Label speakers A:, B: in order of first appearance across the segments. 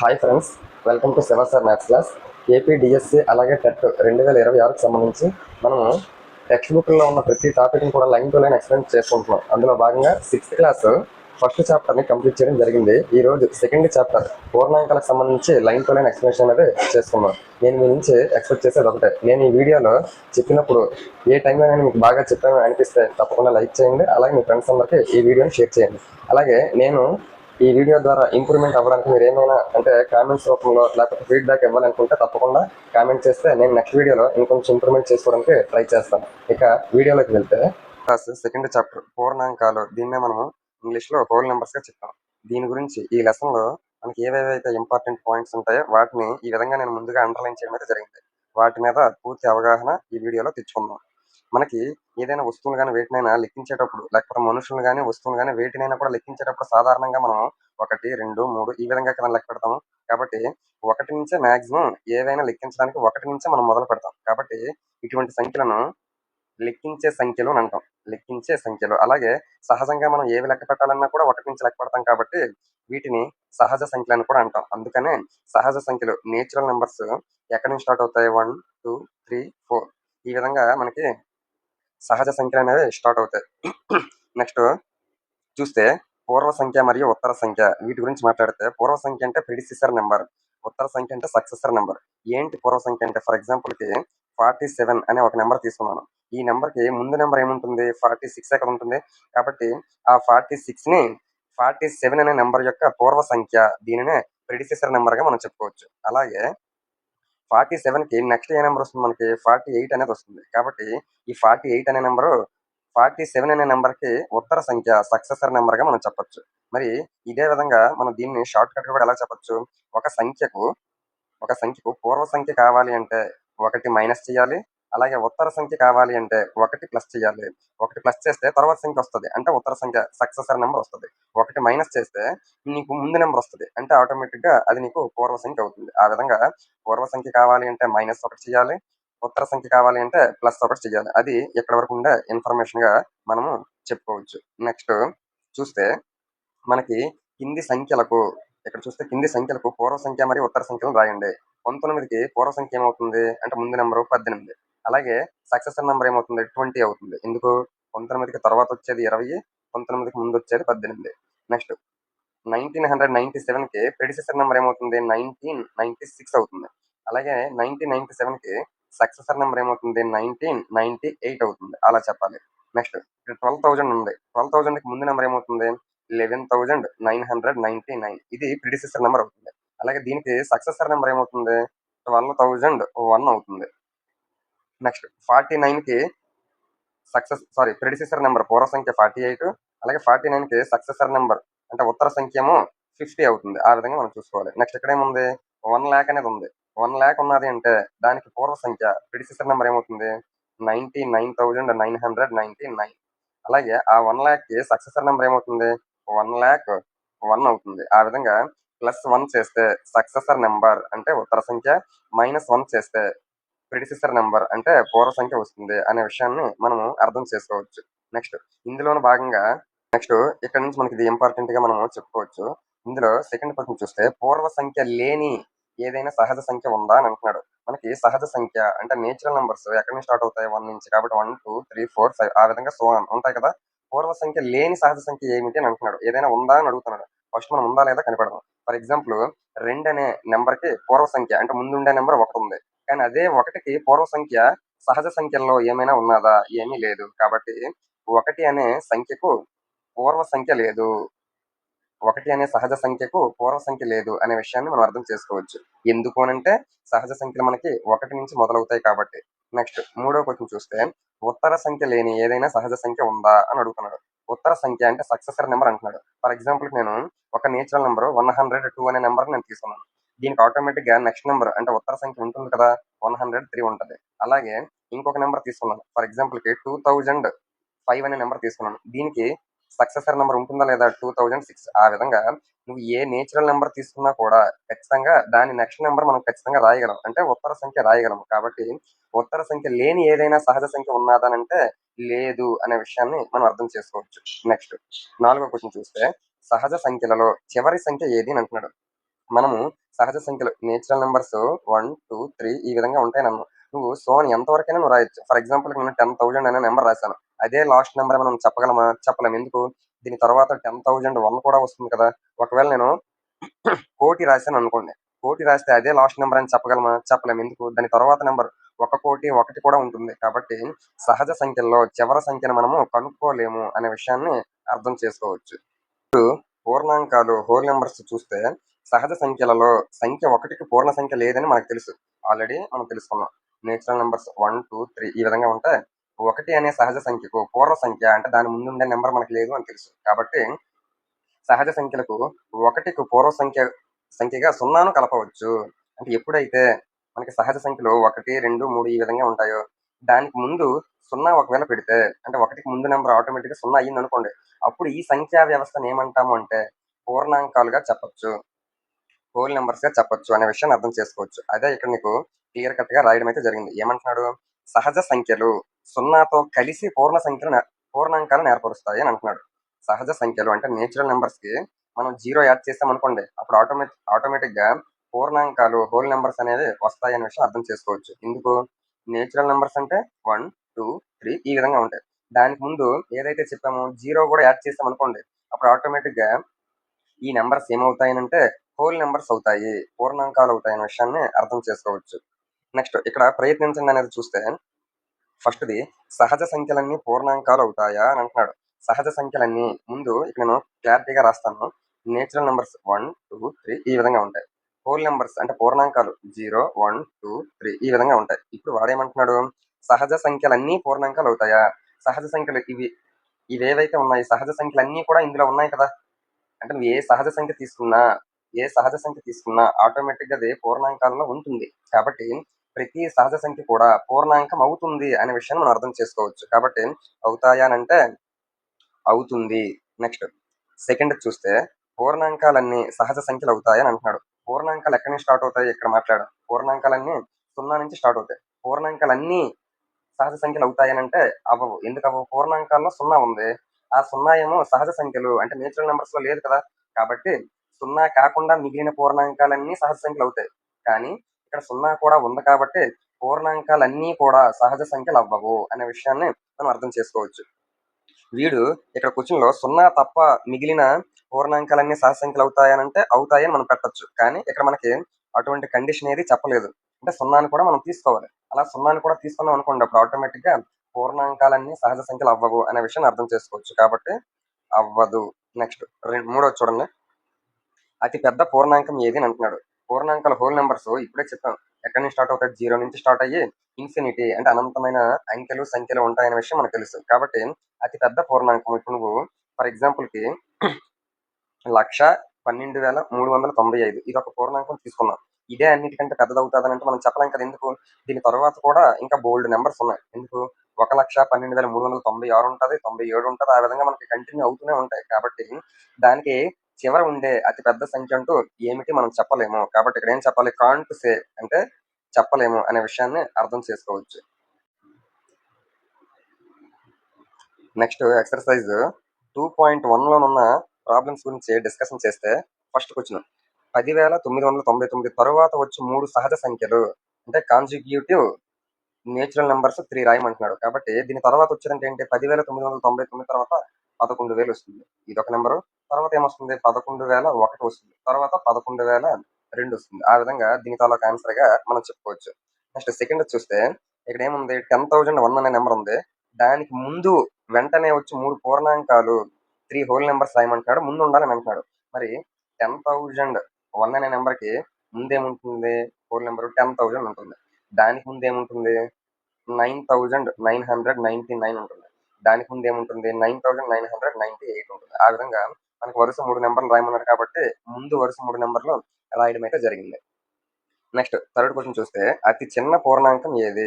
A: hi friends welcome to Shiva sir maths class AP DSC అలాగే TET రెండు వేల ఇరవై ఆరుకు సంబంధించి మనము టెక్స్ట్ బుక్లో ఉన్న ప్రతి టాపిక్ని కూడా లైన్ టు లైన్ ఎక్స్ప్లెయిన్ చేసుకుంటున్నాం అందులో భాగంగా సిక్స్త్ క్లాస్ ఫస్ట్ చాప్టర్ని కంప్లీట్ చేయడం జరిగింది ఈ రోజు సెకండ్ చాప్టర్ పూర్ణాంకాలకు సంబంధించి లైన్ టు లైన్ ఎక్స్ప్లెనేషన్ అనేది చేసుకున్నాం నేను మీ నుంచి ఎక్స్పెక్ట్ చేసేది ఒకటే నేను ఈ వీడియోలో చెప్పినప్పుడు ఏ టైంలో నేను మీకు బాగా చెప్పాను అనిపిస్తే తప్పకుండా లైక్ చేయండి అలాగే మీ ఫ్రెండ్స్ అందరికీ ఈ వీడియోని షేర్ చేయండి అలాగే నేను ఈ వీడియో ద్వారా ఇంప్రూవ్మెంట్ అవ్వడానికి మీరు ఏమైనా అంటే కామెంట్స్ రూపంలో లేకపోతే ఫీడ్బ్యాక్ ఇవ్వాలనుకుంటే తప్పకుండా కామెంట్ చేస్తే నేను నెక్స్ట్ వీడియోలో ఇంకొంచెం ఇంప్రూవ్మెంట్ చేసుకోవడానికి ట్రై చేస్తాను ఇక వీడియోలోకి వెళ్తే ఫస్ట్ సెకండ్ చాప్టర్ పూర్ణాంకాలు దీన్నే మనము ఇంగ్లీష్లో హోల్ నెంబర్స్గా చెప్తాం దీని గురించి ఈ లెసన్లో మనకి ఏవేవైతే ఇంపార్టెంట్ పాయింట్స్ ఉంటాయో వాటిని ఈ విధంగా నేను ముందుగా అండర్లైన్ చేయడం అయితే జరిగింది వాటి మీద పూర్తి అవగాహన ఈ వీడియోలో తెచ్చుకుందాం మనకి ఏదైనా వస్తువులు కానీ వేటినైనా లెక్కించేటప్పుడు లేకపోతే మనుషులు కానీ వస్తువులు కానీ వేటినైనా కూడా లెక్కించేటప్పుడు సాధారణంగా మనం ఒకటి రెండు మూడు ఈ విధంగా కదా లెక్క పెడతాము కాబట్టి ఒకటి నుంచే మాక్సిమం ఏదైనా లెక్కించడానికి ఒకటి నుంచే మనం మొదలు పెడతాం కాబట్టి ఇటువంటి సంఖ్యలను లెక్కించే సంఖ్యలు అని అంటాం లెక్కించే సంఖ్యలు అలాగే సహజంగా మనం ఏవి లెక్క పెట్టాలన్నా కూడా ఒకటి నుంచి లెక్క పెడతాం కాబట్టి వీటిని సహజ సంఖ్యలు అని కూడా అంటాం అందుకనే సహజ సంఖ్యలు నేచురల్ నెంబర్స్ ఎక్కడి నుంచి స్టార్ట్ అవుతాయి వన్ టూ త్రీ ఫోర్ ఈ విధంగా మనకి సహజ సంఖ్యలు అనేవి స్టార్ట్ అవుతాయి నెక్స్ట్ చూస్తే పూర్వ సంఖ్య మరియు ఉత్తర సంఖ్య వీటి గురించి మాట్లాడితే పూర్వ సంఖ్య అంటే ప్రిడిసిసర్ నెంబర్ ఉత్తర సంఖ్య అంటే సక్సెసర్ నెంబర్ ఏంటి పూర్వ సంఖ్య అంటే ఫర్ ఎగ్జాంపుల్కి ఫార్టీ సెవెన్ అనే ఒక నెంబర్ తీసుకున్నాను ఈ నెంబర్కి ముందు నెంబర్ ఏముంటుంది ఫార్టీ సిక్స్ ఎక్కడ ఉంటుంది కాబట్టి ఆ ఫార్టీ సిక్స్ని ఫార్టీ సెవెన్ అనే నెంబర్ యొక్క పూర్వ సంఖ్య దీనినే ప్రిడిసిసర్ నెంబర్గా మనం చెప్పుకోవచ్చు అలాగే ఫార్టీ సెవెన్కి నెక్స్ట్ ఏ నెంబర్ వస్తుంది మనకి ఫార్టీ ఎయిట్ అనేది వస్తుంది కాబట్టి ఈ ఫార్టీ ఎయిట్ అనే నెంబరు ఫార్టీ సెవెన్ అనే నెంబర్కి ఉత్తర సంఖ్య సక్సెసర్ నెంబర్గా మనం చెప్పొచ్చు మరి ఇదే విధంగా మనం దీన్ని షార్ట్ కట్ కూడా ఎలా చెప్పొచ్చు ఒక సంఖ్యకు ఒక సంఖ్యకు పూర్వ సంఖ్య కావాలి అంటే ఒకటి మైనస్ చేయాలి అలాగే ఉత్తర సంఖ్య కావాలి అంటే ఒకటి ప్లస్ చేయాలి ఒకటి ప్లస్ చేస్తే తర్వాత సంఖ్య వస్తుంది అంటే ఉత్తర సంఖ్య సక్సెసర్ నెంబర్ వస్తుంది ఒకటి మైనస్ చేస్తే నీకు ముందు నెంబర్ వస్తుంది అంటే ఆటోమేటిక్గా అది నీకు పూర్వ సంఖ్య అవుతుంది ఆ విధంగా పూర్వ సంఖ్య కావాలి అంటే మైనస్ ఒకటి చేయాలి ఉత్తర సంఖ్య కావాలి అంటే ప్లస్ ఒకటి చేయాలి అది ఎక్కడి వరకు ఉండే ఇన్ఫర్మేషన్గా మనము చెప్పుకోవచ్చు నెక్స్ట్ చూస్తే మనకి కింది సంఖ్యలకు ఇక్కడ చూస్తే కింది సంఖ్యలకు పూర్వ సంఖ్య మరియు ఉత్తర సంఖ్యలు రాయండి పంతొమ్మిదికి పూర్వ సంఖ్య ఏమవుతుంది అంటే ముందు నెంబరు పద్దెనిమిది అలాగే సక్సెసర్ నెంబర్ ఏమవుతుంది ట్వంటీ అవుతుంది ఎందుకు పంతొమ్మిదికి తర్వాత వచ్చేది ఇరవై పంతొమ్మిదికి ముందు వచ్చేది పద్దెనిమిది నెక్స్ట్ నైన్టీన్ హండ్రెడ్ నైన్టీ సెవెన్కి ప్రెడిసెసర్ నెంబర్ ఏమవుతుంది నైన్టీన్ నైన్టీ సిక్స్ అవుతుంది అలాగే నైన్టీన్ నైన్టీ సెవెన్కి సక్సెసర్ నెంబర్ ఏమవుతుంది నైన్టీన్ నైన్టీ ఎయిట్ అవుతుంది అలా చెప్పాలి నెక్స్ట్ ట్వెల్వ్ థౌజండ్ ఉంది ట్వెల్వ్ థౌజండ్కి ముందు నెంబర్ ఏమవుతుంది eleven thousand nine hundred ninety nine ఇది ప్రిడిసెసర్ నెంబర్ అవుతుంది అలాగే దీనికి సక్సెసర్ నెంబర్ ఏమవుతుంది ట్వెల్వ్ థౌజండ్ వన్ అవుతుంది నెక్స్ట్ ఫార్టీ నైన్కి సక్సెస్ సారీ ప్రెడిసెసర్ నెంబర్ పూర్వ సంఖ్య ఫార్టీ ఎయిట్ అలాగే ఫార్టీ నైన్కి సక్సెసర్ నెంబర్ అంటే ఉత్తర సంఖ్యము ఫిఫ్టీ అవుతుంది ఆ విధంగా మనం చూసుకోవాలి నెక్స్ట్ ఇక్కడ ఏముంది వన్ ల్యాక్ అనేది ఉంది వన్ ల్యాక్ ఉన్నది అంటే దానికి పూర్వ సంఖ్య ప్రిడిసిసర్ నెంబర్ ఏమవుతుంది ninety nine thousand nine hundred ninety nine అలాగే ఆ వన్ ల్యాక్కి సక్సెసర్ నెంబర్ ఏమవుతుంది వన్ ల్యాక్ వన్ అవుతుంది ఆ విధంగా ప్లస్ వన్ చేస్తే సక్సెసర్ నెంబర్ అంటే ఉత్తర సంఖ్య మైనస్ వన్ చేస్తే ప్రిడిసిసర్ నెంబర్ అంటే పూర్వ సంఖ్య వస్తుంది అనే విషయాన్ని మనము అర్థం చేసుకోవచ్చు నెక్స్ట్ ఇందులోని భాగంగా నెక్స్ట్ ఇక్కడ నుంచి మనకి ఇది ఇంపార్టెంట్ గా మనము చెప్పుకోవచ్చు ఇందులో సెకండ్ పర్సన్ చూస్తే పూర్వ సంఖ్య లేని ఏదైనా సహజ సంఖ్య ఉందా అని అంటున్నాడు మనకి సహజ సంఖ్య అంటే నేచురల్ నెంబర్స్ ఎక్కడి నుంచి స్టార్ట్ అవుతాయి వన్ నుంచి కాబట్టి one two three four five ఆ విధంగా సో ఉంటాయి కదా పూర్వ సంఖ్య లేని సహజ సంఖ్య ఏమిటి అని అంటున్నాడు ఏదైనా ఉందా అని అడుగుతున్నాడు ఫస్ట్ మనం ఉందా లేదా కనిపెడదాం ఫర్ ఎగ్జాంపుల్ రెండు అనే నెంబర్ కి పూర్వ సంఖ్య అంటే ముందుండే నెంబర్ ఒకటి ఉంది కానీ అదే ఒకటికి పూర్వ సంఖ్య సహజ సంఖ్యల్లో ఏమైనా ఉన్నదా ఏమీ లేదు కాబట్టి ఒకటి అనే సంఖ్యకు పూర్వ సంఖ్య లేదు ఒకటి అనే సహజ సంఖ్యకు పూర్వ సంఖ్య లేదు అనే విషయాన్ని మనం అర్థం చేసుకోవచ్చు ఎందుకు అనంటే సహజ సంఖ్యలు మనకి ఒకటి నుంచి మొదలవుతాయి కాబట్టి నెక్స్ట్ మూడో క్వశ్చన్ చూస్తే ఉత్తర సంఖ్య లేని ఏదైనా సహజ సంఖ్య ఉందా అని అడుగుతున్నాడు ఉత్తర సంఖ్య అంటే సక్సెసర్ నెంబర్ అంటున్నాడు ఫర్ ఎగ్జాంపుల్ నేను ఒక natural number one hundred two అనే నెంబర్ నేను తీసుకున్నాను దీనికి ఆటోమేటిక్ గా నెక్స్ట్ నెంబర్ అంటే ఉత్తర సంఖ్య ఉంటుంది కదా వన్ హండ్రెడ్ త్రీ ఉంటుంది అలాగే ఇంకొక నెంబర్ తీసుకున్నాను ఫర్ ఎగ్జాంపుల్ కి టూ థౌజండ్ ఫైవ్ అనే నెంబర్ తీసుకున్నాను దీనికి సక్సెసర్ నెంబర్ ఉంటుందా లేదా టూ థౌజండ్ సిక్స్ ఆ విధంగా నువ్వు ఏ నేచురల్ నెంబర్ తీసుకున్నా కూడా ఖచ్చితంగా దాని నెక్స్ట్ నెంబర్ మనం ఖచ్చితంగా రాయగలం అంటే ఉత్తర సంఖ్య రాయగలం కాబట్టి ఉత్తర సంఖ్య లేని ఏదైనా సహజ సంఖ్య అంటే లేదు అనే విషయాన్ని మనం అర్థం చేసుకోవచ్చు నెక్స్ట్ నాలుగో క్వశ్చన్ చూస్తే సహజ సంఖ్యలలో చివరి సంఖ్య ఏది అని అంటున్నాడు మనము సహజ సంఖ్యలు natural numbers one two three ఈ విధంగా ఉంటాయి నన్ను నువ్వు సో అని ఎంతవరకైనా నువ్వు రాయొచ్చు ఫర్ ఎగ్జాంపుల్ నేను టెన్ థౌజండ్ అనే నెంబర్ రాశాను అదే లాస్ట్ నెంబర్ మనం చెప్పగలమా చెప్పలేము ఎందుకు దీని తర్వాత టెన్ థౌజండ్ వన్ కూడా వస్తుంది కదా ఒకవేళ నేను కోటి రాశాను అనుకోండి కోటి రాస్తే అదే లాస్ట్ నెంబర్ అని చెప్పగలమా చెప్పలేము ఎందుకు దాని తర్వాత నెంబర్ ఒక కోటి ఒకటి కూడా ఉంటుంది కాబట్టి సహజ సంఖ్యల్లో చివరి సంఖ్యను మనము కనుక్కోలేము అనే విషయాన్ని అర్థం చేసుకోవచ్చు ఇప్పుడు పూర్ణాంకాలు హోల్ నెంబర్స్ చూస్తే సహజ సంఖ్యలలో సంఖ్య ఒకటికి పూర్ణ సంఖ్య లేదని మనకు తెలుసు ఆల్రెడీ మనం తెలుసుకున్నాం natural numbers one two three ఈ విధంగా ఉంటే ఒకటి అనే సహజ సంఖ్యకు పూర్ణ సంఖ్య అంటే దాని ముందు ఉండే నెంబర్ మనకు లేదు అని తెలుసు కాబట్టి సహజ సంఖ్యలకు ఒకటికి పూర్వ సంఖ్య సంఖ్యగా సున్నాను కలపవచ్చు అంటే ఎప్పుడైతే మనకి సహజ సంఖ్యలు ఒకటి రెండు మూడు ఈ విధంగా ఉంటాయో దానికి ముందు సున్నా ఒకవేళ పెడితే అంటే ఒకటికి ముందు నెంబర్ ఆటోమేటిక్గా సున్నా అయ్యింది అనుకోండి అప్పుడు ఈ సంఖ్యా వ్యవస్థను ఏమంటాము అంటే పూర్ణాంకాలుగా చెప్పచ్చు హోల్ నెంబర్స్ గా చెప్పొచ్చు అనే విషయాన్ని అర్థం చేసుకోవచ్చు అదే ఇక్కడ నీకు క్లియర్ కట్ గా రాయడం అయితే జరిగింది ఏమంటున్నాడు సహజ సంఖ్యలు సున్నాతో కలిసి పూర్ణ సంఖ్యలు పూర్ణాంకాలు ఏర్పరుస్తాయి అని అంటున్నాడు సహజ సంఖ్యలు అంటే నేచురల్ నెంబర్స్ కి మనం జీరో యాడ్ చేస్తాం అనుకోండి అప్పుడు ఆటోమేటిక్ ఆటోమేటిక్ గా పూర్ణాంకాలు హోల్ నెంబర్స్ అనేవి వస్తాయి అనే విషయం అర్థం చేసుకోవచ్చు ఎందుకు నేచురల్ నెంబర్స్ అంటే వన్ టూ త్రీ ఈ విధంగా ఉంటాయి దానికి ముందు ఏదైతే చెప్పామో జీరో కూడా యాడ్ చేస్తాం అనుకోండి అప్పుడు ఆటోమేటిక్ గా ఈ నెంబర్స్ అంటే హోల్ నెంబర్స్ అవుతాయి పూర్ణాంకాలు అవుతాయి అనే విషయాన్ని అర్థం చేసుకోవచ్చు నెక్స్ట్ ఇక్కడ ప్రయత్నించండి అనేది చూస్తే ఫస్ట్ది సహజ సంఖ్యలన్నీ పూర్ణాంకాలు అవుతాయా అని అంటున్నాడు సహజ సంఖ్యలన్నీ ముందు ఇక్కడ నేను క్లారిటీగా రాస్తాను natural numbers one two three ఈ విధంగా ఉంటాయి హోల్ నెంబర్స్ అంటే పూర్ణాంకాలు జీరో వన్ టూ త్రీ ఈ విధంగా ఉంటాయి ఇప్పుడు వాడేమంటున్నాడు సహజ సంఖ్యలన్నీ పూర్ణాంకాలు అవుతాయా సహజ సంఖ్యలు ఇవి ఇవేవైతే ఉన్నాయి సహజ సంఖ్యలు అన్నీ కూడా ఇందులో ఉన్నాయి కదా అంటే నువ్వు ఏ సహజ సంఖ్య తీసుకున్నా ఏ సహజ సంఖ్య తీసుకున్నా గా అది పూర్ణాంకాలలో ఉంటుంది కాబట్టి ప్రతి సహజ సంఖ్య కూడా పూర్ణాంకం అవుతుంది అనే విషయాన్ని మనం అర్థం చేసుకోవచ్చు కాబట్టి అవుతాయానంటే అవుతుంది నెక్స్ట్ సెకండ్ చూస్తే పూర్ణాంకాలన్నీ సహజ సంఖ్యలు అవుతాయని అంటున్నాడు పూర్ణాంకాలు ఎక్కడి నుంచి స్టార్ట్ అవుతాయి ఇక్కడ మాట్లాడు పూర్ణాంకాలన్నీ సున్నా నుంచి స్టార్ట్ అవుతాయి పూర్ణాంకాలన్నీ సహజ సంఖ్యలు అవుతాయనంటే అవ్వవు ఎందుకు అవ్వవు పూర్ణాంకాల్లో సున్నా ఉంది ఆ సున్నా ఏమో సహజ సంఖ్యలు అంటే నేచురల్ లో లేదు కదా కాబట్టి సున్నా కాకుండా మిగిలిన పూర్ణాంకాలన్నీ సహజ సంఖ్యలు అవుతాయి కానీ ఇక్కడ సున్నా కూడా ఉంది కాబట్టి పూర్ణాంకాలన్నీ కూడా సహజ సంఖ్యలు అవ్వవు అనే విషయాన్ని మనం అర్థం చేసుకోవచ్చు వీడు ఇక్కడ క్వశ్చన్లో సున్నా తప్ప మిగిలిన పూర్ణాంకాలన్నీ సహజ సంఖ్యలు అవుతాయనంటే అవుతాయని మనం పెట్టచ్చు కానీ ఇక్కడ మనకి అటువంటి కండిషన్ ఏది చెప్పలేదు అంటే సున్నాను కూడా మనం తీసుకోవాలి అలా సున్నాను కూడా తీసుకున్నాం అనుకోండి అప్పుడు ఆటోమేటిక్గా పూర్ణాంకాలన్నీ సహజ సంఖ్యలు అవ్వవు అనే విషయాన్ని అర్థం చేసుకోవచ్చు కాబట్టి అవ్వదు నెక్స్ట్ మూడో చూడండి అతి పెద్ద పూర్ణాంకం ఏది అని అంటున్నాడు పూర్ణాంకాల హోల్ నెంబర్స్ ఇప్పుడే చెప్పాం ఎక్కడి నుంచి స్టార్ట్ అవుతాయి జీరో నుంచి స్టార్ట్ అయ్యి ఇన్ఫినిటీ అంటే అనంతమైన అంకెలు సంఖ్యలు ఉంటాయనే విషయం మనకు తెలుసు కాబట్టి అతి పెద్ద పూర్ణాంకం ఇప్పుడు నువ్వు ఫర్ ఎగ్జాంపుల్కి లక్ష పన్నెండు వేల మూడు వందల తొంభై ఐదు ఇది ఒక పూర్ణాంకం తీసుకున్నాం ఇదే అన్నిటికంటే అవుతుంది అంటే మనం చెప్పలేం కదా ఎందుకు దీని తర్వాత కూడా ఇంకా బోల్డ్ నెంబర్స్ ఉన్నాయి ఎందుకు ఒక లక్ష పన్నెండు వేల మూడు వందల తొంభై ఆరు ఉంటుంది తొంభై ఏడు ఉంటుంది ఆ విధంగా మనకి కంటిన్యూ అవుతూనే ఉంటాయి కాబట్టి దానికి చివర ఉండే అతి పెద్ద సంఖ్య అంటూ ఏమిటి మనం చెప్పలేము కాబట్టి ఇక్కడ ఏం చెప్పాలి కాంట్ సే అంటే చెప్పలేము అనే విషయాన్ని అర్థం చేసుకోవచ్చు నెక్స్ట్ ఎక్సర్సైజ్ టూ పాయింట్ వన్లోనున్న ప్రాబ్లమ్స్ గురించి డిస్కషన్ చేస్తే ఫస్ట్ క్వశ్చన్ పదివేల తొమ్మిది వందల తొంభై తొమ్మిది తర్వాత వచ్చి మూడు సహజ సంఖ్యలు అంటే కాన్సిక్యూటివ్ నేచురల్ నెంబర్స్ త్రీ రాయమంటున్నాడు కాబట్టి దీని తర్వాత వచ్చేదంటే ఏంటి పదివేల తొమ్మిది వందల తొంభై తొమ్మిది తర్వాత పదకొండు వేలు వస్తుంది ఇది ఒక నెంబరు తర్వాత ఏమొస్తుంది పదకొండు వేల ఒకటి వస్తుంది తర్వాత పదకొండు వేల రెండు వస్తుంది ఆ విధంగా దీని తాలూకు ఆన్సర్ గా మనం చెప్పుకోవచ్చు నెక్స్ట్ సెకండ్ చూస్తే ఇక్కడ ఏముంది టెన్ థౌజండ్ వన్ అనే నెంబర్ ఉంది దానికి ముందు వెంటనే వచ్చి మూడు పూర్ణాంకాలు త్రీ హోల్ నెంబర్స్ రాయమంటున్నాడు ముందు ఉండాలని అంటున్నాడు మరి టెన్ థౌజండ్ వన్ అనే నెంబర్ కి ముందేముంటుంది హోల్ నెంబర్ టెన్ థౌజండ్ ఉంటుంది దానికి ఏముంటుంది nine thousand nine hundred ninety nine ఉంటుంది దానికి ఏముంటుంది nine thousand nine hundred ninety eight ఉంటుంది ఆ విధంగా మనకు వరుస మూడు నెంబర్లు రాయమన్నారు కాబట్టి ముందు వరుస మూడు నెంబర్లు రాయడం అయితే జరిగింది నెక్స్ట్ థర్డ్ క్వశ్చన్ చూస్తే అతి చిన్న పూర్ణాంకం ఏది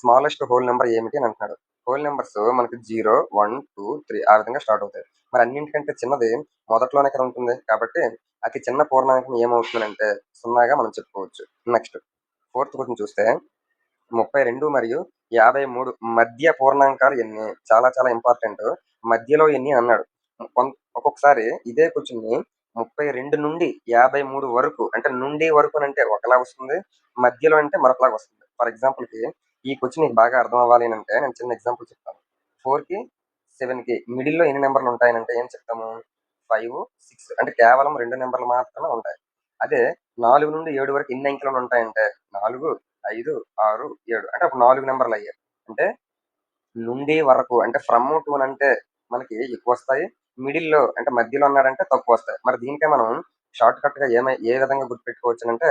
A: స్మాలెస్ట్ హోల్ నెంబర్ ఏమిటి అని అంటున్నాడు హోల్ నెంబర్స్ మనకు జీరో వన్ టూ త్రీ ఆ విధంగా స్టార్ట్ అవుతాయి మరి అన్నింటికంటే చిన్నది మొదట్లోనే కదా ఉంటుంది కాబట్టి అతి చిన్న పూర్ణాంకం ఏమవుతుందంటే సున్నాగా మనం చెప్పుకోవచ్చు నెక్స్ట్ ఫోర్త్ క్వశ్చన్ చూస్తే ముప్పై రెండు మరియు యాభై మూడు మధ్య పూర్ణాంకాలు ఎన్ని చాలా చాలా ఇంపార్టెంట్ మధ్యలో ఎన్ని అన్నాడు ఒక్కొక్కసారి ఇదే క్వశ్చన్ని ముప్పై రెండు నుండి యాభై మూడు వరకు అంటే నుండి వరకు అంటే ఒకలాగా వస్తుంది మధ్యలో అంటే మరొకలాగా వస్తుంది ఫర్ ఎగ్జాంపుల్కి ఈ క్వశ్చన్ నీకు బాగా అర్థం అవ్వాలి అంటే నేను చిన్న ఎగ్జాంపుల్ చెప్తాను ఫోర్కి సెవెన్కి మిడిల్లో ఎన్ని నెంబర్లు ఉంటాయనంటే ఏం చెప్తాము ఫైవ్ సిక్స్ అంటే కేవలం రెండు నెంబర్లు మాత్రమే ఉంటాయి అదే నాలుగు నుండి ఏడు వరకు ఎన్ని అంకెలు ఉంటాయంటే నాలుగు ఐదు ఆరు ఏడు అంటే అప్పుడు నాలుగు నెంబర్లు అయ్యాయి అంటే నుండి వరకు అంటే ఫ్రమ్ టూ అంటే మనకి ఎక్కువ వస్తాయి మిడిల్లో అంటే మధ్యలో ఉన్నారంటే తక్కువ వస్తాయి మరి దీనికే మనం షార్ట్ కట్ గా ఏమై ఏ విధంగా గుర్తుపెట్టుకోవచ్చు అంటే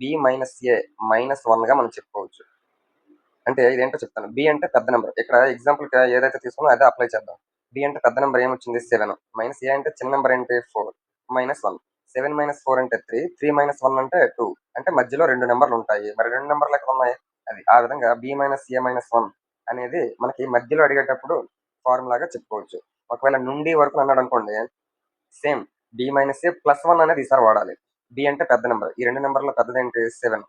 A: B minus A minus one గా మనం చెప్పుకోవచ్చు అంటే ఇదేంటో చెప్తాను బి అంటే పెద్ద నెంబర్ ఇక్కడ ఎగ్జాంపుల్ ఏదైతే తీసుకున్నా అదే అప్లై చేద్దాం బి అంటే పెద్ద నెంబర్ ఏమొచ్చింది సెవెన్ మైనస్ ఏ అంటే చిన్న నెంబర్ ఏంటి four minus one seven minus four అంటే త్రీ త్రీ మైనస్ వన్ అంటే టూ అంటే మధ్యలో రెండు నెంబర్లు ఉంటాయి మరి రెండు నెంబర్లు ఎక్కడ ఉన్నాయి అది ఆ విధంగా B minus A minus one అనేది మనకి మధ్యలో అడిగేటప్పుడు ఫార్ములాగా చెప్పుకోవచ్చు ఒకవేళ నుండి వరకు అన్నాడు అనుకోండి same D minus A plus one అనేది ఈసారి వాడాలి డి అంటే పెద్ద నెంబర్ ఈ రెండు నెంబర్లో ఏంటి సెవెన్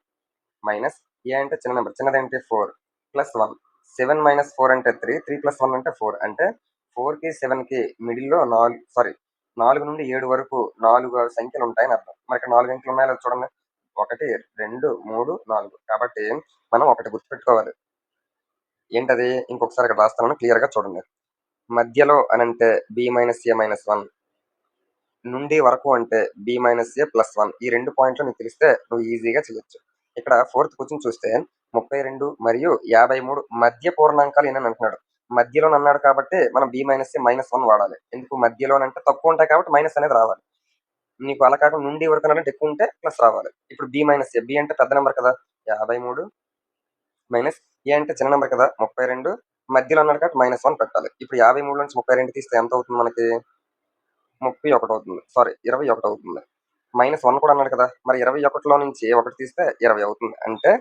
A: మైనస్ ఏ అంటే చిన్న నెంబర్ చిన్నది ఏంటి four plus one seven minus four అంటే త్రీ త్రీ ప్లస్ వన్ అంటే ఫోర్ అంటే ఫోర్కి సెవెన్కి మిడిల్లో నాలుగు సారీ నాలుగు నుండి ఏడు వరకు నాలుగు సంఖ్యలు ఉంటాయని అర్థం మరి ఇక్కడ నాలుగు అంకెలు ఉన్నాయో చూడండి ఒకటి రెండు మూడు నాలుగు కాబట్టి మనం ఒకటి గుర్తుపెట్టుకోవాలి ఏంటది ఇంకొకసారి ఇక్కడ క్లియర్ క్లియర్గా చూడండి మధ్యలో అని అంటే B minus A minus one నుండి వరకు అంటే B minus A plus one ఈ రెండు పాయింట్లు నీకు తెలిస్తే నువ్వు ఈజీగా చేయొచ్చు ఇక్కడ ఫోర్త్ క్వశ్చన్ చూస్తే ముప్పై రెండు మరియు యాభై మూడు మధ్య పూర్ణాంకాలు ఏనని అంటున్నాడు మధ్యలో అన్నాడు కాబట్టి మనం B minus A minus one వాడాలి ఎందుకు మధ్యలో అంటే తక్కువ ఉంటాయి కాబట్టి మైనస్ అనేది రావాలి నీకు అలా కాకుండా నుండి వరకు అంటే ఎక్కువ ఉంటే ప్లస్ రావాలి ఇప్పుడు బి మైనస్ ఏ బి అంటే పెద్ద నెంబర్ కదా యాభై మూడు మైనస్ ఏ అంటే చిన్న నెంబర్ కదా ముప్పై రెండు మధ్యలో అన్నారు కాబట్టి మైనస్ వన్ పెట్టాలి ఇప్పుడు యాభై మూడు నుంచి ముప్పై రెండు తీస్తే ఎంత అవుతుంది మనకి ముప్పై ఒకటి అవుతుంది సారీ ఇరవై ఒకటి అవుతుంది మైనస్ వన్ కూడా అన్నాడు కదా మరి ఇరవై ఒకటిలో నుంచి ఒకటి తీస్తే ఇరవై అవుతుంది అంటే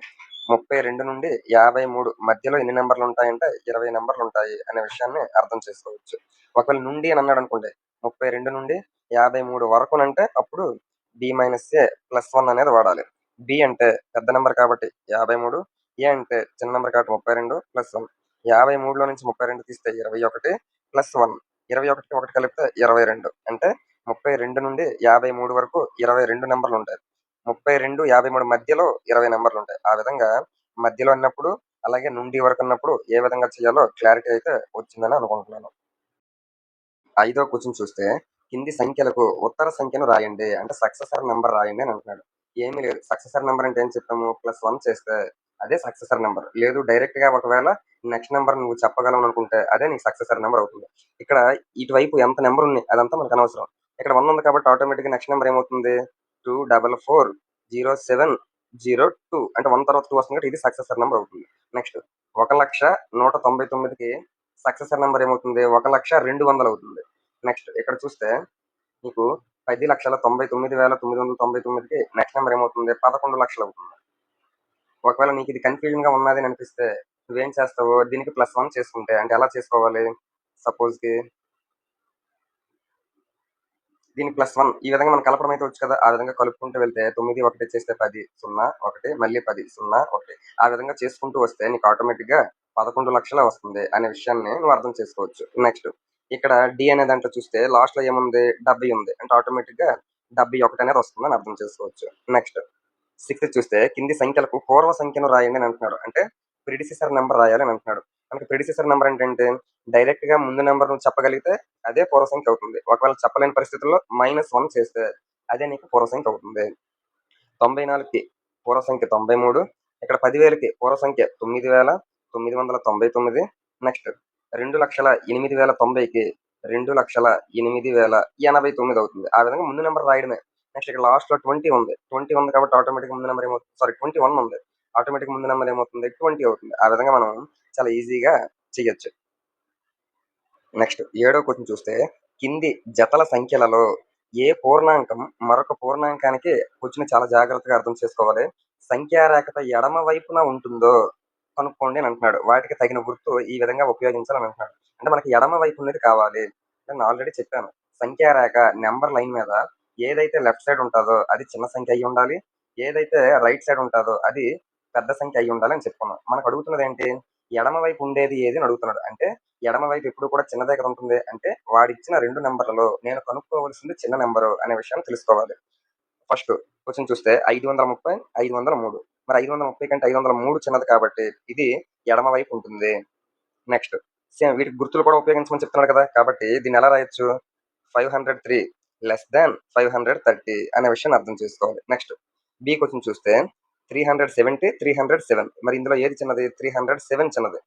A: ముప్పై రెండు నుండి యాభై మూడు మధ్యలో ఎన్ని నెంబర్లు ఉంటాయంటే ఇరవై నెంబర్లు ఉంటాయి అనే విషయాన్ని అర్థం చేసుకోవచ్చు ఒకవేళ నుండి అని అన్నాడు అనుకోండి ముప్పై రెండు నుండి యాభై మూడు వరకు అంటే అప్పుడు B minus A plus one అనేది వాడాలి బి అంటే పెద్ద నెంబర్ కాబట్టి యాభై మూడు ఏ అంటే చిన్న నెంబర్ కాబట్టి ముప్పై రెండు ప్లస్ వన్ యాభై మూడులో నుంచి ముప్పై రెండు తీస్తే ఇరవై ఒకటి ప్లస్ వన్ ఇరవై ఒకటి ఒకటి కలిపితే ఇరవై రెండు అంటే ముప్పై రెండు నుండి యాభై మూడు వరకు ఇరవై రెండు నెంబర్లు ఉంటాయి ముప్పై రెండు యాభై మూడు మధ్యలో ఇరవై నెంబర్లు ఉంటాయి ఆ విధంగా మధ్యలో అన్నప్పుడు అలాగే నుండి వరకు అన్నప్పుడు ఏ విధంగా చేయాలో క్లారిటీ అయితే వచ్చిందని అనుకుంటున్నాను ఐదో క్వశ్చన్ చూస్తే కింది సంఖ్యలకు ఉత్తర సంఖ్యను రాయండి అంటే సక్సెసర్ నెంబర్ రాయండి అని అంటున్నాడు ఏమీ లేదు సక్సెసర్ నెంబర్ అంటే ఏం చెప్పాము ప్లస్ వన్ చేస్తే అదే సక్సెసర్ నెంబర్ లేదు డైరెక్ట్ గా ఒకవేళ నెక్స్ట్ నెంబర్ నువ్వు చెప్పగలవు అనుకుంటే అదే నీకు సక్సెసర్ నెంబర్ అవుతుంది ఇక్కడ ఇటువైపు ఎంత నెంబర్ ఉన్నాయి అదంతా మనకు అనవసరం ఇక్కడ వన్ ఉంది కాబట్టి ఆటోమేటిక్ గా నెక్స్ట్ నెంబర్ ఏమవుతుంది two double four zero seven zero two అంటే వన్ తర్వాత టూ వస్తుంది ఇది సక్సెసర్ నెంబర్ అవుతుంది నెక్స్ట్ ఒక లక్ష నూట తొంభై తొమ్మిదికి సక్సెసర్ నెంబర్ ఏమవుతుంది ఒక లక్ష రెండు వందలు అవుతుంది నెక్స్ట్ ఇక్కడ చూస్తే మీకు పది లక్షల తొంభై తొమ్మిది వేల తొమ్మిది వందల తొంభై తొమ్మిదికి నెక్స్ట్ నెంబర్ ఏమవుతుంది పదకొండు లక్షలు అవుతుంది ఒకవేళ నీకు ఇది కన్ఫ్యూజన్ గా ఉన్నది అనిపిస్తే నువ్వేం చేస్తావు దీనికి ప్లస్ వన్ చేసుకుంటే అంటే ఎలా చేసుకోవాలి సపోజ్ కి దీని ప్లస్ వన్ ఈ విధంగా మనం కలపడం అయితే వచ్చు కదా ఆ విధంగా కలుపుకుంటూ వెళ్తే తొమ్మిది ఒకటి చేస్తే పది సున్నా ఒకటి మళ్ళీ పది సున్నా ఒకటి ఆ విధంగా చేసుకుంటూ వస్తే నీకు ఆటోమేటిక్ గా పదకొండు లక్షల వస్తుంది అనే విషయాన్ని నువ్వు అర్థం చేసుకోవచ్చు నెక్స్ట్ ఇక్కడ డి అనే దాంట్లో చూస్తే లాస్ట్ లో ఏముంది డబ్బై ఉంది అంటే ఆటోమేటిక్ గా డబ్బై ఒకటి అనేది వస్తుందని అర్థం చేసుకోవచ్చు నెక్స్ట్ సిక్స్ చూస్తే కింది సంఖ్యలకు పూర్వ సంఖ్యను రాయండి అని అంటున్నాడు అంటే ప్రిడిసిసర్ నెంబర్ రాయాలని అంటున్నాడు మనకి ప్రిడిసిసర్ నెంబర్ ఏంటంటే డైరెక్ట్ గా ముందు నెంబర్ నువ్వు చెప్పగలిగితే అదే పూర్వ సంఖ్య అవుతుంది ఒకవేళ చెప్పలేని పరిస్థితుల్లో మైనస్ వన్ చేస్తే అదే నీకు పూర్వ సంఖ్య అవుతుంది తొంభై నాలుగుకి పూర్వ సంఖ్య తొంభై మూడు ఇక్కడ పదివేలకి పూర్వ సంఖ్య తొమ్మిది వేల తొమ్మిది వందల తొంభై తొమ్మిది నెక్స్ట్ రెండు లక్షల ఎనిమిది వేల తొంభైకి రెండు లక్షల ఎనిమిది వేల ఎనభై తొమ్మిది అవుతుంది ఆ విధంగా ముందు నెంబర్ రాయడమే నెక్స్ట్ ఇక్కడ లాస్ట్ లో ట్వంటీ ఉంది ట్వంటీ ఉంది కాబట్టి ఆటోమేటిక్ ముందు నెంబర్ ఏమవుతుంది సారీ ట్వంటీ వన్ ఉంది ఆటోమేటిక్ ముందు నెంబర్ ఏమవుతుంది ట్వంటీ అవుతుంది ఆ విధంగా మనం చాలా ఈజీగా చేయొచ్చు నెక్స్ట్ ఏడో క్వశ్చన్ చూస్తే కింది జతల సంఖ్యలలో ఏ పూర్ణాంకం మరొక పూర్ణాంకానికి క్వశ్చన్ చాలా జాగ్రత్తగా అర్థం చేసుకోవాలి సంఖ్యారేఖత ఎడమ వైపున ఉంటుందో కనుక్కోండి అని అంటున్నాడు వాటికి తగిన గుర్తు ఈ విధంగా ఉపయోగించాలని అంటున్నాడు అంటే మనకి ఎడమ వైపు అనేది కావాలి నేను ఆల్రెడీ చెప్పాను సంఖ్యారేఖ నెంబర్ లైన్ మీద ఏదైతే లెఫ్ట్ సైడ్ ఉంటుందో అది చిన్న సంఖ్య అయి ఉండాలి ఏదైతే రైట్ సైడ్ ఉంటుందో అది పెద్ద సంఖ్య అయి అని చెప్పుకున్నాం మనకు అడుగుతున్నది ఏంటి ఎడమ వైపు ఉండేది ఏది అని అడుగుతున్నాడు అంటే ఎడమ వైపు ఎప్పుడు కూడా చిన్నదే కదా ఉంటుంది అంటే వాడిచ్చిన రెండు నెంబర్లలో నేను కనుక్కోవలసింది చిన్న నెంబరు అనే విషయాన్ని తెలుసుకోవాలి ఫస్ట్ క్వశ్చన్ చూస్తే ఐదు వందల ముప్పై ఐదు వందల మూడు మరి ఐదు వందల ముప్పై కంటే ఐదు వందల మూడు చిన్నది కాబట్టి ఇది ఎడమ వైపు ఉంటుంది నెక్స్ట్ సేమ్ వీటికి గుర్తులు కూడా ఉపయోగించమని చెప్తున్నాడు కదా కాబట్టి దీన్ని ఎలా రాయొచ్చు five hundred three less than five hundred thirty అనే విషయాన్ని అర్థం చేసుకోవాలి నెక్స్ట్ బి క్వశ్చన్ చూస్తే three hundred seventy three hundred seven మరి ఇందులో ఏది చిన్నది త్రీ హండ్రెడ్ సెవెన్ చిన్నది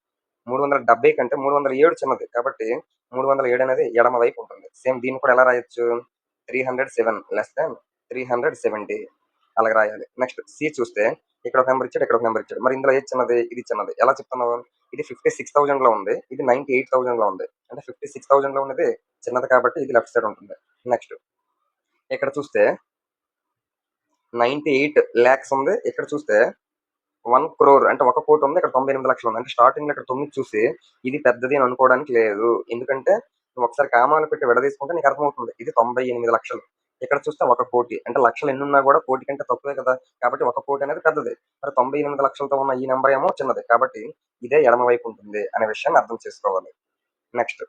A: మూడు వందల డెబ్బై కంటే మూడు వందల ఏడు చిన్నది కాబట్టి మూడు వందల ఏడు అనేది ఎడమ వైపు ఉంటుంది సేమ్ దీన్ని కూడా ఎలా రాయొచ్చు three hundred seven less than three hundred seventy అలాగే రాయాలి నెక్స్ట్ సి చూస్తే ఇక్కడ ఒక నెంబర్ ఇచ్చాడు ఇక్కడ ఒక నెంబర్ ఇచ్చాడు మరి ఇందులో ఏది చిన్నది ఇది చిన్నది ఎలా చెప్తున్నావు ఇది ఫిఫ్టీ సిక్స్ థౌసండ్ లో ఉంది ఇది నైన్టీ ఎయిట్ థౌసండ్ లో ఉంది అంటే ఫిఫ్టీ సిక్స్ థౌసండ్ లో ఉన్నది చిన్నది కాబట్టి ఇది లెఫ్ట్ సైడ్ ఉంటుంది నెక్స్ట్ ఇక్కడ చూస్తే నైన్టీ ఎయిట్ ల్యాక్స్ ఉంది ఇక్కడ చూస్తే వన్ క్రోర్ అంటే ఒక కోటి ఉంది ఇక్కడ తొంభై ఎనిమిది లక్షలు ఉంది అంటే స్టార్టింగ్ లో ఇక్కడ తొమ్మిది చూసి ఇది పెద్దది అని అనుకోవడానికి లేదు ఎందుకంటే నువ్వు ఒకసారి కామాలు పెట్టి విడదీసుకుంటే నీకు అర్థమవుతుంది ఇది తొంభై ఎనిమిది లక్షలు ఇక్కడ చూస్తే ఒక కోటి అంటే లక్షలు ఎన్ని ఉన్నా కూడా కోటి కంటే తక్కువే కదా కాబట్టి ఒక కోటి అనేది పెద్దది మరి తొంభై ఎనిమిది లక్షలతో ఉన్న ఈ నెంబర్ ఏమో చిన్నది కాబట్టి ఇదే ఎడమ వైపు ఉంటుంది అనే విషయాన్ని అర్థం చేసుకోవాలి నెక్స్ట్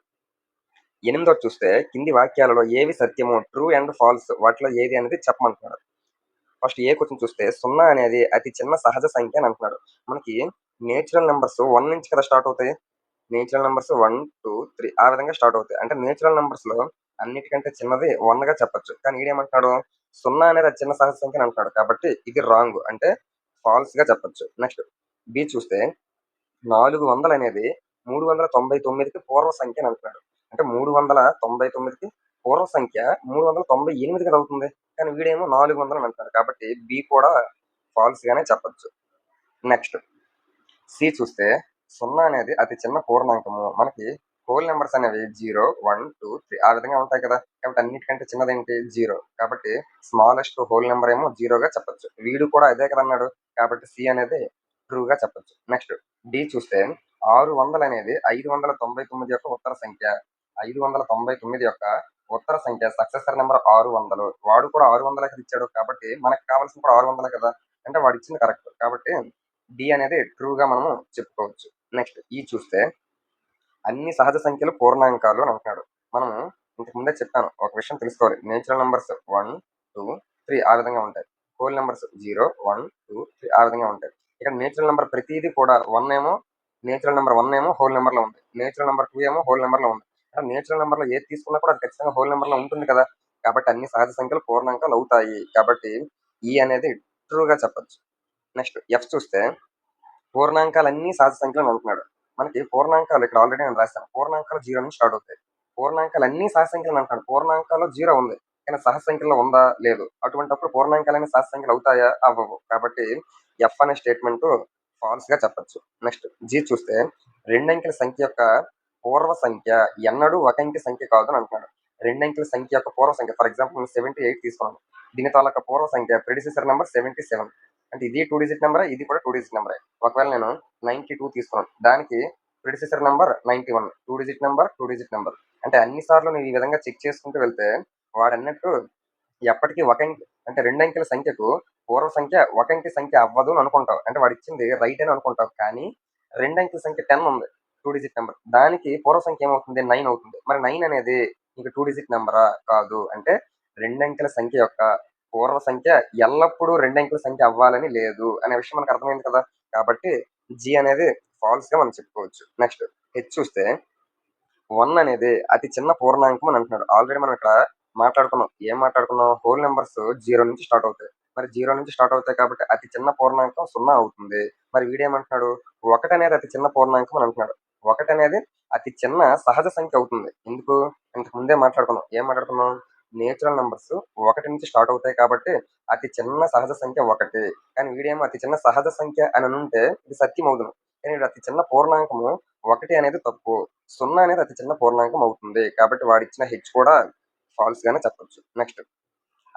A: ఎనిమిదో చూస్తే కింది వాక్యాలలో ఏవి సత్యము ట్రూ అండ్ ఫాల్స్ వాటిలో ఏది అనేది చెప్పమంటున్నాడు ఫస్ట్ ఏ క్వశ్చన్ చూస్తే సున్నా అనేది అతి చిన్న సహజ సంఖ్య అని అంటున్నాడు మనకి నేచురల్ నెంబర్స్ వన్ నుంచి కదా స్టార్ట్ అవుతాయి natural numbers one two three ఆ విధంగా స్టార్ట్ అవుతాయి అంటే నేచురల్ లో అన్నిటికంటే చిన్నది వన్ గా చెప్పచ్చు కానీ ఈడేమంటున్నాడు సున్నా అనేది చిన్న సహజ సంఖ్య అంటున్నాడు కాబట్టి ఇది రాంగ్ అంటే ఫాల్స్ గా చెప్పొచ్చు నెక్స్ట్ బి చూస్తే నాలుగు వందలు అనేది మూడు వందల తొంభై తొమ్మిదికి పూర్వ సంఖ్య అని అంటున్నాడు అంటే మూడు వందల తొంభై తొమ్మిదికి పూర్వ సంఖ్య మూడు వందల తొంభై ఎనిమిదికి అవుతుంది కానీ వీడేమో నాలుగు వందలు అని అంటున్నాడు కాబట్టి బి కూడా ఫాల్స్ గానే చెప్పచ్చు నెక్స్ట్ సి చూస్తే సున్నా అనేది అతి చిన్న పూర్ణాంకము మనకి హోల్ నెంబర్స్ అనేవి జీరో వన్ టూ త్రీ ఆ విధంగా ఉంటాయి కదా కాబట్టి అన్నిటికంటే ఏంటి జీరో కాబట్టి స్మాలెస్ట్ హోల్ నెంబర్ ఏమో జీరోగా చెప్పొచ్చు వీడు కూడా అదే కదా అన్నాడు కాబట్టి సి అనేది ట్రూగా చెప్పొచ్చు నెక్స్ట్ డి చూస్తే ఆరు వందలు అనేది ఐదు వందల తొంభై తొమ్మిది యొక్క ఉత్తర సంఖ్య ఐదు వందల తొంభై తొమ్మిది యొక్క ఉత్తర సంఖ్య సక్సెసర్ నెంబర్ ఆరు వందలు వాడు కూడా ఆరు వందల ఇచ్చాడు కాబట్టి మనకు కావాల్సిన కూడా ఆరు వందలు కదా అంటే వాడు ఇచ్చింది కరెక్ట్ కాబట్టి డి అనేది ట్రూగా మనము చెప్పుకోవచ్చు నెక్స్ట్ ఈ e చూస్తే అన్ని సహజ సంఖ్యలు పూర్ణాంకాలు అని అంటున్నాడు మనము ఇంతకు ముందే చెప్పాను ఒక విషయం తెలుసుకోవాలి natural numbers one two three ఆ విధంగా ఉంటాయి whole numbers zero one two three ఆ విధంగా ఉంటాయి ఇక్కడ నేచురల్ నెంబర్ ప్రతిదీ కూడా వన్ ఏమో నేచురల్ నెంబర్ వన్ ఏమో హోల్ నెంబర్లో ఉంది నేచురల్ నెంబర్ టూ ఏమో హోల్ నెంబర్లో ఉంది అంటే నేచురల్ నెంబర్లో ఏది తీసుకున్నా కూడా అది ఖచ్చితంగా హోల్ నెంబర్లో ఉంటుంది కదా కాబట్టి అన్ని సహజ సంఖ్యలు పూర్ణాంకాలు అవుతాయి కాబట్టి ఈ e అనేది ట్రూగా చెప్పచ్చు నెక్స్ట్ ఎఫ్ చూస్తే పూర్ణాంకాలు అన్ని సహజ సంఖ్యలను అంటున్నాడు మనకి పూర్ణాంకాలు ఇక్కడ ఆల్రెడీ నేను రాశాను పూర్ణాంకాలు జీరో నుంచి స్టార్ట్ అవుతాయి పూర్ణాంకాలు అన్ని సహజ సంఖ్యలు అంటున్నాడు పూర్ణాంకాలు జీరో ఉంది కానీ సహజ సంఖ్యలో ఉందా లేదు అటువంటిప్పుడు అన్ని సహజ సంఖ్యలు అవుతాయా అవ్వవు కాబట్టి ఎఫ్ అనే స్టేట్మెంట్ ఫాల్స్ గా చెప్పచ్చు నెక్స్ట్ జీ చూస్తే రెండు అంకెల సంఖ్య యొక్క పూర్వ సంఖ్య ఎన్నడూ ఒక అంకె సంఖ్య కాదు అని అంటున్నాడు అంకెల సంఖ్య యొక్క పూర్వ సంఖ్య ఫర్ ఎగ్జాంపుల్ సెవెంటీ ఎయిట్ తీసుకున్నాను దీని తాలూకా పూర్వ సంఖ్య ప్రెడిసెసర్ నెంబర్ సెవెంటీ సెవెన్ అంటే ఇది టూ డిజిట్ నెంబర్ ఇది కూడా టూ డిజిట్ నెంబర్ ఒకవేళ నేను నైన్టీ టూ తీసుకున్నాను దానికి predecessor number ninety one two digit number two digit number అంటే అన్ని సార్లు నేను ఈ విధంగా చెక్ చేసుకుంటూ వెళ్తే వాడు అన్నట్టు ఎప్పటికీ ఒక అంటే రెండు అంకెల సంఖ్యకు పూర్వ సంఖ్య ఒక అంకె సంఖ్య అవ్వదు అని అనుకుంటావు అంటే వాడు ఇచ్చింది రైట్ అని అనుకుంటావు కానీ రెండు అంకెల సంఖ్య టెన్ ఉంది టూ డిజిట్ నెంబర్ దానికి పూర్వ సంఖ్య ఏమవుతుంది నైన్ అవుతుంది మరి నైన్ అనేది ఇంకా టూ డిజిట్ నెంబరా కాదు అంటే రెండు అంకెల సంఖ్య యొక్క పూర్వ సంఖ్య ఎల్లప్పుడూ రెండు అంకెల సంఖ్య అవ్వాలని లేదు అనే విషయం మనకు అర్థమైంది కదా కాబట్టి జి అనేది ఫాల్స్ గా మనం చెప్పుకోవచ్చు నెక్స్ట్ హెచ్ చూస్తే వన్ అనేది అతి చిన్న పూర్ణాంకం అని అంటున్నాడు ఆల్రెడీ మనం ఇక్కడ మాట్లాడుకున్నాం ఏం మాట్లాడుకున్నాం హోల్ నెంబర్స్ జీరో నుంచి స్టార్ట్ అవుతాయి మరి జీరో నుంచి స్టార్ట్ అవుతాయి కాబట్టి అతి చిన్న పూర్ణాంకం సున్నా అవుతుంది మరి వీడేమంటున్నాడు ఒకటి అనేది అతి చిన్న పూర్ణాంకం అని అంటున్నాడు ఒకటి అనేది అతి చిన్న సహజ సంఖ్య అవుతుంది ఎందుకు ఇంతకు ముందే మాట్లాడుకున్నాం ఏం మాట్లాడుకున్నాం నేచురల్ నంబర్స్ ఒకటి నుంచి స్టార్ట్ అవుతాయి కాబట్టి అతి చిన్న సహజ సంఖ్య ఒకటి కానీ వీడేమో అతి చిన్న సహజ సంఖ్య అని అనుంటే ఇది సత్యం అవుతుంది కానీ వీడు అతి చిన్న పూర్ణాంకము ఒకటి అనేది తప్పు సున్నా అనేది అతి చిన్న పూర్ణాంకం అవుతుంది కాబట్టి వాడు ఇచ్చిన హెచ్ కూడా ఫాల్స్ గానే చెప్పచ్చు నెక్స్ట్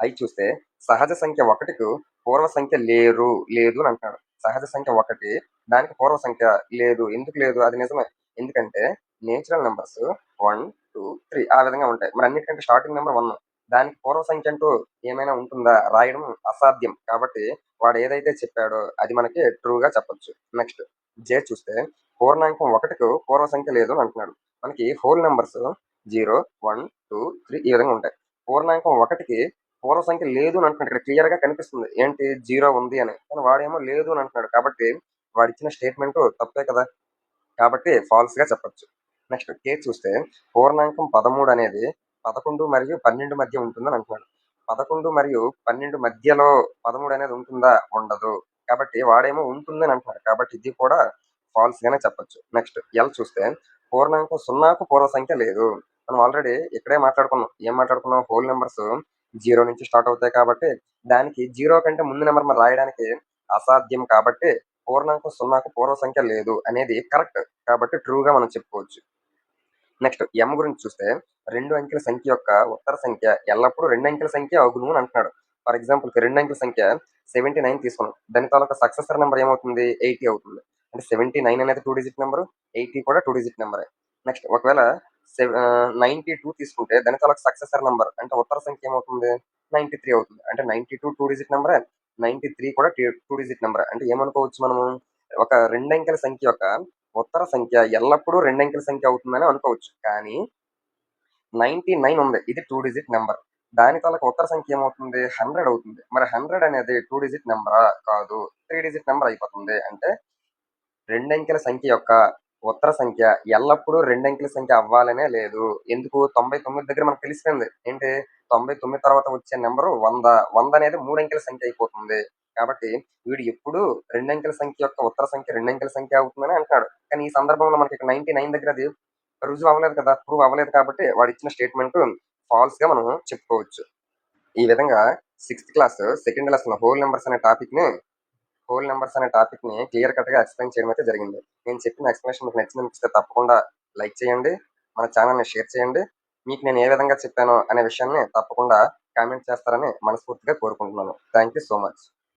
A: అవి చూస్తే సహజ సంఖ్య ఒకటికు పూర్వ సంఖ్య లేరు లేదు అని అంటున్నాడు సహజ సంఖ్య ఒకటి దానికి పూర్వ సంఖ్య లేదు ఎందుకు లేదు అది నిజమే ఎందుకంటే natural numbers one two three ఆ విధంగా ఉంటాయి మరి అన్నిటికంటే స్టార్టింగ్ నెంబర్ వన్ దానికి పూర్వ సంఖ్య అంటూ ఏమైనా ఉంటుందా రాయడం అసాధ్యం కాబట్టి వాడు ఏదైతే చెప్పాడో అది మనకి ట్రూగా చెప్పొచ్చు నెక్స్ట్ జే చూస్తే పూర్ణాంకం ఒకటికు పూర్వ సంఖ్య లేదు అని అంటున్నాడు మనకి whole numbers zero one two three ఈ విధంగా ఉంటాయి పూర్ణాంకం ఒకటికి పూర్వ సంఖ్య లేదు అని అంటున్నాడు ఇక్కడ క్లియర్గా కనిపిస్తుంది ఏంటి జీరో ఉంది అని కానీ వాడేమో లేదు అని అంటున్నాడు కాబట్టి వాడు ఇచ్చిన స్టేట్మెంట్ తప్పే కదా కాబట్టి ఫాల్స్గా చెప్పచ్చు నెక్స్ట్ కే చూస్తే పూర్ణాంకం పదమూడు అనేది పదకొండు మరియు పన్నెండు మధ్య ఉంటుందని అంటున్నాడు పదకొండు మరియు పన్నెండు మధ్యలో పదమూడు అనేది ఉంటుందా ఉండదు కాబట్టి వాడేమో ఉంటుందని అంటున్నాడు కాబట్టి ఇది కూడా ఫాల్స్ గానే చెప్పొచ్చు నెక్స్ట్ ఎల్ చూస్తే పూర్ణాంక సున్నాకు పూర్వ సంఖ్య లేదు మనం ఆల్రెడీ ఇక్కడే మాట్లాడుకున్నాం ఏం మాట్లాడుకున్నాం హోల్ నెంబర్స్ జీరో నుంచి స్టార్ట్ అవుతాయి కాబట్టి దానికి జీరో కంటే ముందు నెంబర్ మనం రాయడానికి అసాధ్యం కాబట్టి పూర్ణాంక సున్నాకు పూర్వ సంఖ్య లేదు అనేది కరెక్ట్ కాబట్టి ట్రూగా మనం చెప్పుకోవచ్చు నెక్స్ట్ ఎం గురించి చూస్తే రెండు అంకెల సంఖ్య యొక్క ఉత్తర సంఖ్య ఎల్లప్పుడూ రెండు అంకెల సంఖ్య అగును అని అంటున్నాడు ఫర్ ఎగ్జాంపుల్ రెండు అంకెల సంఖ్య సెవెంటీ నైన్ తీసుకున్నాం దాని తాలూకా సక్సెసర్ నెంబర్ ఏమవుతుంది ఎయిటీ అవుతుంది అంటే సెవెంటీ నైన్ అనేది టూ డిజిట్ నెంబర్ ఎయిటీ కూడా టూ డిజిట్ నెంబరే నెక్స్ట్ ఒకవేళ నైన్టీ టూ తీసుకుంటే దాని తాలూకా సక్సెసర్ నెంబర్ అంటే ఉత్తర సంఖ్య ఏమవుతుంది నైన్టీ త్రీ అవుతుంది అంటే నైన్టీ టూ టూ డిజిట్ నెంబరే నైన్టీ త్రీ కూడా టూ డిజిట్ నెంబర్ అంటే ఏమనుకోవచ్చు మనము ఒక రెండు అంకెల సంఖ్య యొక్క ఉత్తర సంఖ్య ఎల్లప్పుడూ రెండంకెల సంఖ్య అవుతుందని అనుకోవచ్చు కానీ నైంటీ నైన్ ఉంది ఇది టూ డిజిట్ నెంబర్ దాని తలకు ఉత్తర సంఖ్య ఏమవుతుంది హండ్రెడ్ అవుతుంది మరి హండ్రెడ్ అనేది టూ డిజిట్ నెంబరా కాదు త్రీ డిజిట్ నెంబర్ అయిపోతుంది అంటే రెండంకెల సంఖ్య యొక్క ఉత్తర సంఖ్య ఎల్లప్పుడూ రెండంకెల సంఖ్య అవ్వాలనే లేదు ఎందుకు తొంభై తొమ్మిది దగ్గర మనకు తెలిసిపోయింది ఏంటి తొంభై తొమ్మిది తర్వాత వచ్చే నెంబరు వంద వంద అనేది మూడంకెల సంఖ్య అయిపోతుంది కాబట్టి వీడు ఎప్పుడు రెండంకెల సంఖ్య యొక్క ఉత్తర సంఖ్య రెండంకెల సంఖ్య అవుతుందని అంటున్నాడు కానీ ఈ సందర్భంలో మనకి ఇక్కడ నైన్టీ నైన్ దగ్గర అది రుజువు అవ్వలేదు కదా ప్రూవ్ అవ్వలేదు కాబట్టి వాడు ఇచ్చిన స్టేట్మెంట్ ఫాల్స్ గా మనం చెప్పుకోవచ్చు ఈ విధంగా సిక్స్త్ క్లాస్ సెకండ్ క్లాస్ లో హోల్ నెంబర్స్ అనే టాపిక్ ని హోల్ నెంబర్స్ అనే టాపిక్ ని క్లియర్ కట్ గా ఎక్స్ప్లెయిన్ చేయడం అయితే జరిగింది నేను చెప్పిన ఎక్స్ప్లెనేషన్ మీకు నచ్చిన అనిపిస్తే తప్పకుండా లైక్ చేయండి మన ఛానల్ని షేర్ చేయండి మీకు నేను ఏ విధంగా చెప్పాను అనే విషయాన్ని తప్పకుండా కామెంట్ చేస్తారని మనస్ఫూర్తిగా కోరుకుంటున్నాను థ్యాంక్ యూ సో మచ్